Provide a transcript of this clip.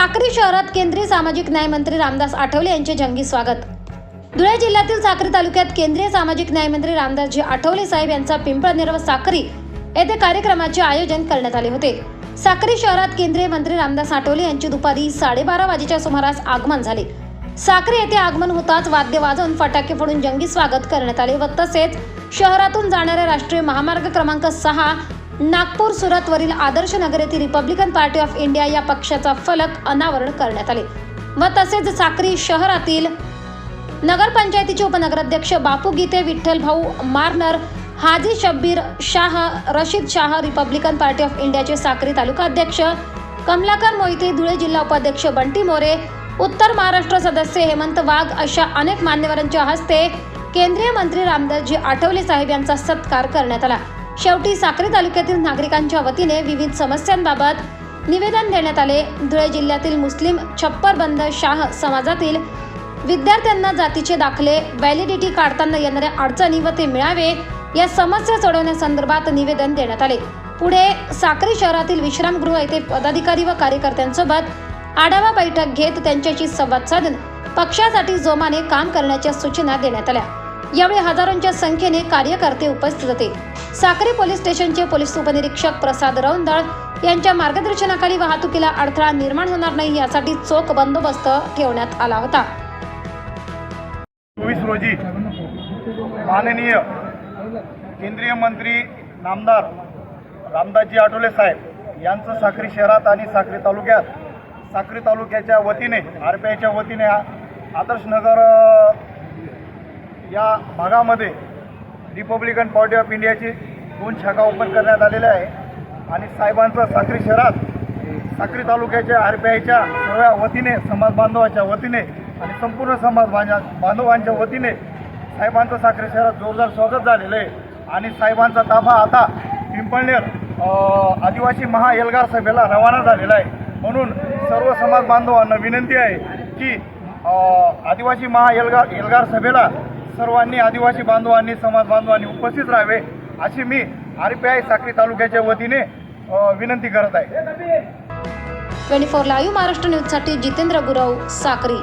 साक्री शहरात केंद्रीय सामाजिक न्याय मंत्री रामदास आठवले यांचे जंगी स्वागत. धुळे जिल्ह्यातील साक्री तालुक्यात केंद्रीय सामाजिक न्याय मंत्री रामदासजी आठवले साहेब यांचा पिंपळनेर व साक्री येथे कार्यक्रमाचे आयोजन करण्यात आले होते. साक्री शहरात केंद्रीय मंत्री रामदास आठवले यांचे दुपारी साडेबारा वाजेच्या सुमारास आगमन झाले. साक्री येथे आगमन होताच वाद्य वाजवून फटाके फोडून जंगी स्वागत करण्यात आले व तसेच शहरातून जाणाऱ्या राष्ट्रीय महामार्ग क्रमांक सहा नागपूर सुरतवरील आदर्श नगर येथील रिपब्लिकन पार्टी ऑफ इंडिया या पक्षाचा फलक अनावरण करण्यात आले. व तसेच साक्री शहरातील नगरपंचायतीचे उपनगराध्यक्ष बापू गीते विठ्ठल भाऊ Marnar Haji Shabbir Shah Rashid Shah Republican party of इंडियाचे साक्री तालुका अध्यक्ष कमलाकर मोहिते धुळे जिल्हा उपाध्यक्ष बंटी मोरे उत्तर महाराष्ट्र सदस्य हेमंत वाघ अशा अनेक मान्यवरांच्या हस्ते केंद्रीय मंत्री रामदासजी आठवले साहेब यांचा सत्कार करण्यात आला. शेवटी साक्री तालुक्यातील नागरिकांच्या वतीने विविध समस्यांबाबत निवेदन देण्यात आले. धुळे जिल्ह्यातील मुस्लिम छप्परबंद शाह समाजातील विद्यार्थ्यांना जातीचे दाखले व्हॅलिडिटी काढताना येणाऱ्या अडचणी व ते मिळावे या समस्या सोडवण्यासंदर्भात निवेदन देण्यात आले. पुढे साक्री शहरातील विश्रामगृह येथे पदाधिकारी व कार्यकर्त्यांसोबत आढावा बैठक घेत त्यांच्याशी संवाद साधून पक्षासाठी जोमाने काम करण्याच्या सूचना देण्यात आल्या. यावेळी हजारोंच्या संख्येने कार्यकर्ते उपस्थित होते. साक्री पोलीस स्टेशनचे पोलीस उपनिरीक्षक प्रसाद रौंदळ यांच्या मार्गदर्शनाखाली वाहतुकीला अडथळा निर्माण होणार नाही यासाठी चोख बंदोबस्त ठेवण्यात आला होता. चोवीस रोजी माननीय केंद्रीय मंत्री नामदार रामदासजी आठवले साहेब यांचं साक्री शहरात आणि साक्री तालुक्यात साक्री तालुक्याच्या वतीने आर पी आयच्या वतीने आदर्श नगर या भागामध्ये रिपब्लिकन पार्टी ऑफ इंडियाची दोन शाखा ओपन करण्यात आलेल्या आहे. आणि साहेबांचं साक्री शहरात साक्री तालुक्याच्या आर पी आयच्या सर्व वतीने समाज बांधवाच्या वतीने आणि संपूर्ण समाज बांधवांच्या वतीने साहेबांचं साक्री शहरात जोरदार स्वागत झालेलं आहे. आणि साहेबांचा ताफा आता पिंपळनेर आदिवासी महा एल्गार सभेला रवाना झालेला आहे. म्हणून सर्व समाज बांधवांना विनंती आहे की आदिवासी महा एल्गार एल्गार सभेला सर्वांनी आदिवासी बांधवांनी समाज बांधवांनी उपस्थित राहावे अशी मी आर पी आय साक्री तालुक्याच्या वतीने विनंती करत आहे. ट्वेंटी फोर लाईव्ह महाराष्ट्र न्यूजसाठी जितेंद्र गुरव साक्री.